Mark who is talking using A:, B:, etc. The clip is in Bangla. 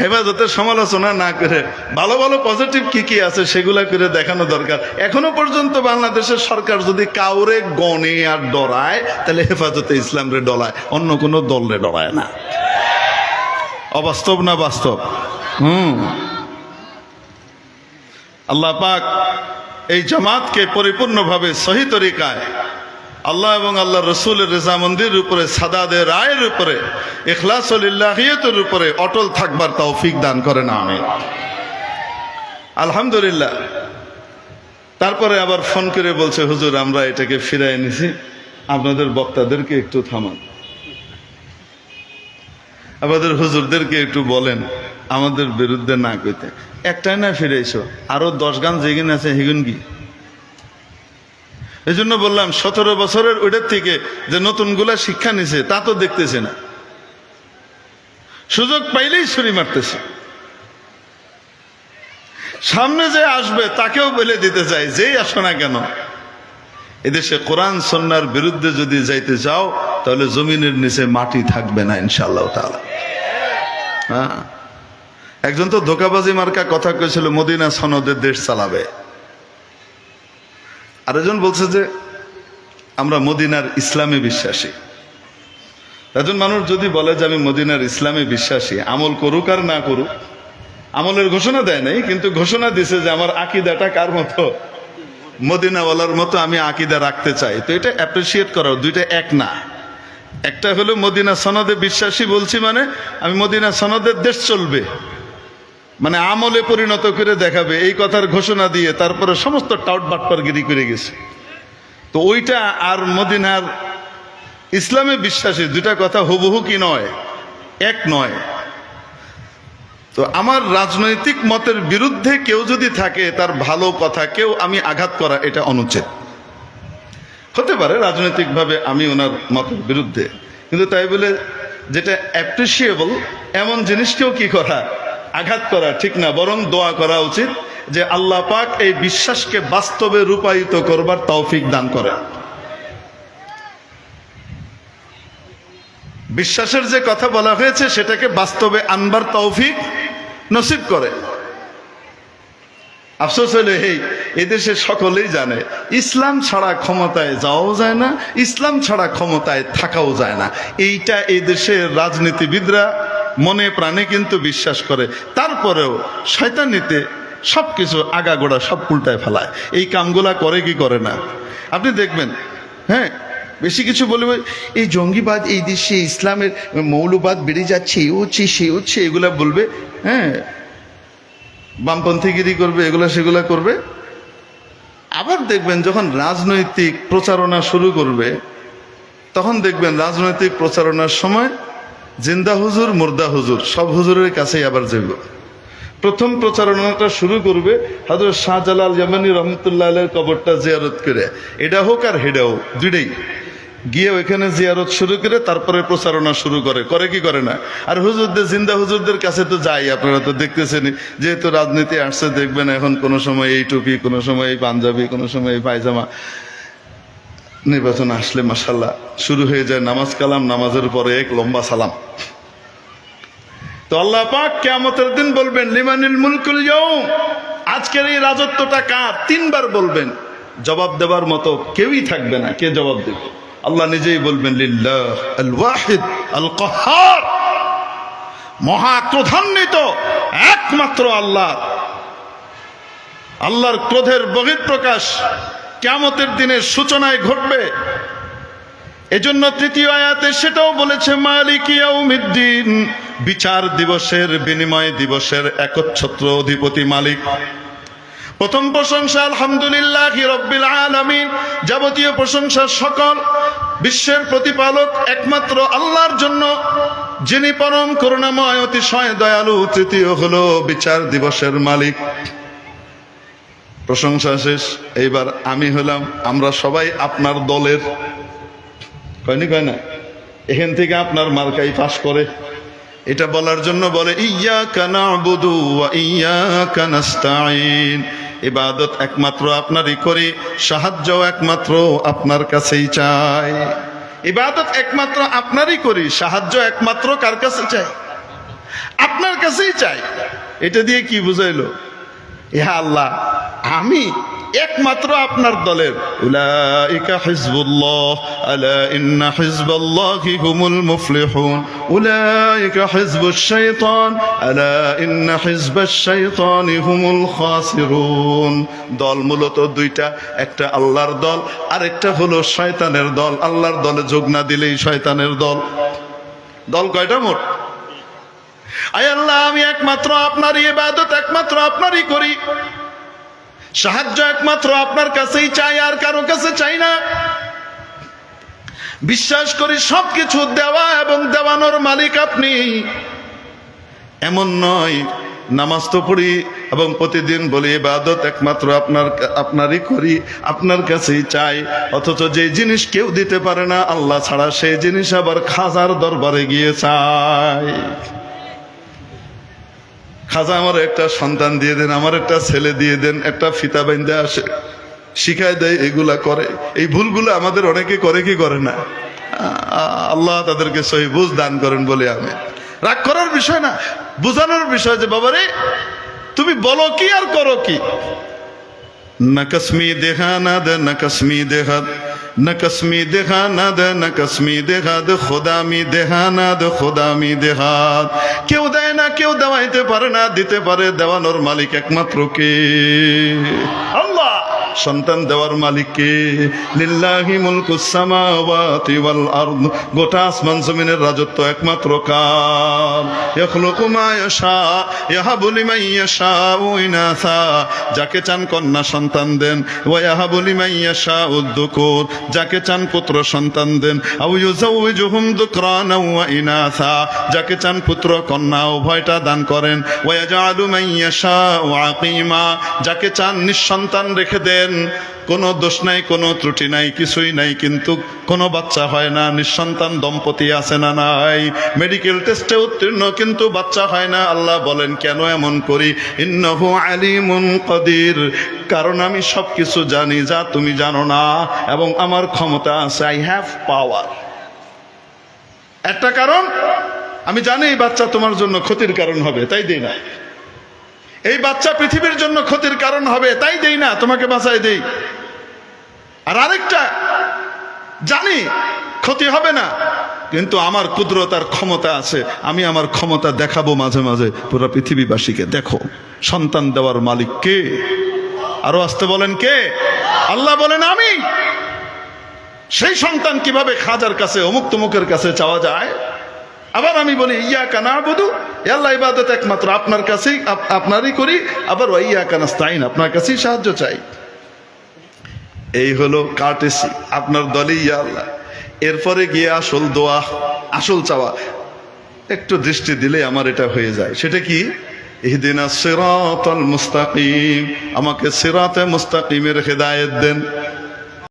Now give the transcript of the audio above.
A: হেফাজতের সমালোচনা না করে ভালো ভালো পজিটিভ কি কি আছে সেগুলা করে দেখানো দরকার। এখনও পর্যন্ত বাংলাদেশের সরকার যদি কাউরে গনে আর ডরায়, তাহলে হেফাজতে ইসলাম রে ডরায় অন্য কোনো দল রে ডরায় না। অবাস্তব না বাস্তব? হুম। আল্লাহ পাক এই জামাতকে পরিপূর্ণভাবে সহি তরিকায় আল্লাহ এবং আল্লাহ রসুলের রেজামন্দির উপরে, সাদাদের রায়ের উপরে ইখলাসলিল্লাহিয়তের উপরে অটল থাকবার তৌফিক দান করেন আমি আলহামদুলিল্লাহ। তারপরে আবার ফোন করে বলছে, হুজুর, আমরা এটাকে ফিরাই এনেছি আপনাদের বক্তাদেরকে একটু থামান। আমাদের হুজুরদেরকে একটু বলেন, আমাদের বিরুদ্ধে না কইতে। একটাই না ফিরেছো আরও দশ গান যেগুন আছে, হেগুন কি? এই জন্য বললাম, সতেরো বছরের ওইটার থেকে যে নতুনগুলা শিক্ষা নিছে, তা তো দেখতেছে না। সুযোগ পাইলেই ছুরি মারতেছে। সামনে যে আসবে, তাকেও বলে দিতে চাই, যেই আসো না কেন। এদেশে কোরআন সন্ন্যার বিরুদ্ধে যদি যাইতে চাও, তাহলে জমিনের নিচে মাটি থাকবে না ইনশাল্লাহ তাআলা। হ্যাঁ? একজন তো ধোকাবাজি মার্কা কথা কয়েছিল মদিনা সনদের দেশ চালাবে। আরেকজন বলছে যে, আমরা মদিনার ইসলামে বিশ্বাসী। একজন মানুষ যদি বলে যে, আমি মদিনার ইসলামে বিশ্বাসী, আমল করুক আর না করুক, আমলের ঘোষণা দেয় নাই, কিন্তু ঘোষণা দিছে যে, আমার আকিদাটা কার মতো? মদিনাওয়ালার মতো আমি আকিদা রাখতে চাই। তো এটা অ্যাপ্রিসিয়েট করার দুইটা এক না। একটা হলো, মদিনা সনদে বিশ্বাসী বলছি মানে আমি মদিনা সনদের দেশ চলবে। মানে আমলে পরিণত করে দেখাবে, এই কথার ঘোষণা দিয়ে তারপরে সমস্ত টাউট বাটপারগিরি করে গেছে। তো ওইটা আর মদিনার ইসলামে বিশ্বাসী দুটা কথা হুবহু কি নয়, এক নয়। তো আমার রাজনৈতিক মতের বিরুদ্ধে কেউ যদি থাকে, তার ভালো কথা কেউ আমি আঘাত করা এটা অনুচিত। হতে পারে রাজনৈতিকভাবে আমি ওনার মতের বিরুদ্ধে, কিন্তু তাই বলে যেটা অ্যাপ্রিসিয়েবল এমন জিনিসকেও কি করা? আঘাত করা ঠিক না, বরং দোয়া করা উচিত যে আল্লাহ পাক এই বিশ্বাসকে বাস্তবে রূপায়িত করবার তৌফিক দান করে বিশ্বাসের যে কথা বলা হয়েছে, সেটাকে বাস্তবে আনবার তৌফিক নসিব করে। আফসোস হলে এই এদেশে সকলেই জানে, ইসলাম ছাড়া ক্ষমতায় যাওয়াও যায় না, ইসলাম ছাড়া ক্ষমতায় থাকাও যায় না। এইটা এই দেশের রাজনীতিবিদরা মনে প্রাণে কিন্তু বিশ্বাস করে। তারপরেও শয়তানিতে সব কিছু আগাগোড়া সব উল্টায় ফেলায়। এই কামগুলা করে কি করে না? আপনি দেখবেন হ্যাঁ বেশি কিছু বলবে, এই জঙ্গিবাদ, এই দেশে ইসলামের মৌলবাদ বেড়ে যাচ্ছে, এ হচ্ছে, সে হচ্ছে, এগুলা বলবে হ্যাঁ। বামপন্থীগিরি করবে, এগুলা সেগুলা করবে। আবার দেখবেন, যখন রাজনৈতিক প্রচারণা শুরু করবে, তখন দেখবেন রাজনৈতিক প্রচারণার সময় জিন্দা হুজুর, মুর্দা হুজুর, সব হুজুরের কাছেই আবার যাব প্রথম প্রচারণাটা শুরু করবে হাজর শাহজালাল জামানি রহমতুল্লাহ আলের কবরটা জিয়ারত করে। এটা হোক আর হেডা হোক, দুইটাই। গিয়ে ওইখানে জিয়ারত শুরু করে তারপরে প্রচারণা শুরু করে। করে কি করে না? আর হুজুরদের, জিন্দা হুজুরদের কাছে তো যাই, আপনারা তো দেখতেছেন যেহেতু রাজনীতি আসছে, দেখবেন এখন কোনো সময় এই টুপি, কোনো সময় এই পাঞ্জাবি, কোনো সময় এই পায়জামা। নির্বাচন আসলে মাসাল্লাহ শুরু হয়ে যায় নামাজ কালাম, নামাজের পরে এক লম্বা সালাম। তো আল্লাহ পাক কেয়ামতের দিন বলবেন, লিমানিল মুলকুল আজকের এই রাজত্বটা কার? তিনবার বলবেন। জবাব দেবার মতো কেউই থাকবে না। কে জবাব দেবে? আল্লাহ নিজেই বলবেন, লিল্লাহ মহা ক্রোধান্বিত একমাত্র আল্লাহ। আল্লাহর ক্রোধের বহিঃপ্রকাশ কেয়ামতের দিনের সূচনায় ঘটবে। এজন্য তৃতীয় আয়াতে সেটাও বলেছে, মালিক ইয়াউমিদ্দিন, বিচার দিবসের বিনিময় দিবসের একচ্ছত্র অধিপতি মালিক। প্রথম প্রশংসা, আলহামদুলিল্লাহ রব্বিল আলামিন, যাবতীয় প্রশংসা সকল বিশ্বের প্রতিপালক একমাত্র আল্লাহর জন্য, যিনি পরম করুণাময়, অতিশয় দয়ালু তৃতীয় হলো বিচার দিবসের মালিক। প্রশংসা শেষ। এইবার আমি হলাম, আমরা সবাই আপনার দলের। কয়নি কয় না? এখান থেকে আপনার মার্কাই পাশ করে। এটা বলার জন্য বলে ইয়া কানা বুধু ইয়া কানাস্তাইন ইবাদত একমাত্র আপনারই করি সাহায্য একমাত্র আপনার কাছেই চাই। ইবাদত একমাত্র আপনারই করি, সাহায্য একমাত্র কার কাছে চাই? আপনার কাছেই চাই। এটা দিয়ে কি বুঝাইলো? ইহা আল্লাহ আমি একমাত্র আপনার দলের। উলাইকা হিজবুল্লাহ, আলা ইন্না হিজবাল্লাহি হুমুল মুফলিহুন। উলাইকা হিজবুশ শাইতান, আলা ইন্না হিজবাশ শাইতানি হুমুল খাসিরুন। দল মূলত দুইটা, একটা আল্লাহর দল, আরেকটা হলো শয়তানের দল। আল্লাহর দলে যোগ না দিলেই শয়তানের দল। দল কয়টা মোট? আয় আল্লাহ, আমি একমাত্র আপনারই ইবাদত, একমাত্র আপনারই করি। সাহায্য একমাত্র আপনার কাছেই চাই, আর কারও কাছে চাই না। বিশ্বাস করি সবকিছু দেওয়া এবং দেওয়ানোর মালিক আপনি। এমন নয়, নামাজ তো পড়ি এবং প্রতিদিন বলি, ইবাদত একমাত্র আপনার আপনারই করি, আপনার কাছেই চাই। অথচ যে জিনিস কেউ দিতে পারে না, আল্লাহ ছাড়া সেই জিনিস আবার খাজার দরবারে গিয়ে চায় খাজা আমার একটা সন্তান দিয়ে দেন, আমার একটা ছেলে দিয়ে দেন, একটা ফিতা বাইন্দা আসে, শিখায় দেয়, এগুলা করে। এই ভুলগুলো আমাদের অনেকে করে কি করে না? আল্লাহ তাদেরকে সহি বুঝ দান করেন বলে আমি। রাগ করার বিষয় না, বুঝানোর বিষয় যে, বাবারে, তুমি বলো কি আর করো কি? না কাশ্মী দেহা না দে, না দেহাত न कसमी देखा न द न कसमी देखा द খোদা মি দেহা না দ খোদা মি দেহাত কেউ দেয় না কেউ দেওয়াইতে পারে না দিতে পারে দেওয়ানোর মালিক একমাত্র কে আল্লাহ সন্তান দেওয়ার মালিক কে লিল্লাহি মুলকুস সামাওয়াতি ওয়াল আরদ গোটা আসমান জমিনের রাজত্ব একমাত্র কার ইয়াখলুকু মা ইয়াশা, ইয়াহাবু লিমান ইয়াশাউ ইনাসা যাকে চান কন্যা সন্তান দেন ওয়া ইয়াহাবু লিমান ইয়াশাউ যুকুর যাকে চান পুত্র সন্তান দেন আও ইউজাউজুহুম যুকরানা ওয়া ইনাসা যাকে চান পুত্র কন্যা উভয়টা দান করেন ওয়া ইয়াজআলু মান ইয়াশাউ আকিমা যাকে চান নিঃসন্তান রেখে দেন কোনো দোষ নাই, কোনো ত্রুটি নাই, কিছুই নাই, কিন্তু কোনো বাচ্চা হয় না, নিঃসন্তান দম্পতি আছে না নাই। মেডিকেল টেস্টে উত্তীর্ণ, কিন্তু বাচ্চা হয় না। আল্লাহ বলেন, কেন এমন করি? ইন্নহু আলিমুন কদির। কারণ আমি সব কিছু জানি, যা তুমি জানো না, এবং আমার ক্ষমতা আছে। আই হ্যাভ পাওয়ার একটা কারণ, আমি জানি বাচ্চা তোমার জন্য ক্ষতির কারণ হবে, তাই দিই না? এই বাচ্চা পৃথিবীর জন্য ক্ষতির কারণ হবে, তাই দেই না, তোমাকে বাঁচাই দেই। আর আরেকটা, জানি ক্ষতি হবে না, কিন্তু আমার কুদরতার ক্ষমতা আছে, আমি আমার ক্ষমতা দেখাবো মাঝে মাঝে, পুরো পৃথিবীবাসীকে দেখো, সন্তান দেওয়ার মালিক কে? আরও আসতে বলেন কে? আল্লাহ বলেন, আমি। সেই সন্তান কীভাবে খাজার কাছে অমুক তমুকের কাছে চাওয়া যায়? আবার আমি বলি ইয়া কানা বধু আল্লাহ ইবাদত একমাত্র আপনার কাছেই আপনারই করি, আবার ওই কানাস্তাইন আপনার কাছেই সাহায্য চাই। এই হলো কার্টেসি আপনার দলই ইয়া আল্লাহ এরপরে গিয়ে আসল দোয়া, আসল চাওয়া। একটু দৃষ্টি দিলে আমার এটা হয়ে যায়। সেটা কি? ইহদিনা সিরাতাল মুস্তাকিম, আমাকে সিরাতে মুস্তাকিমের হেদায়েত দেন।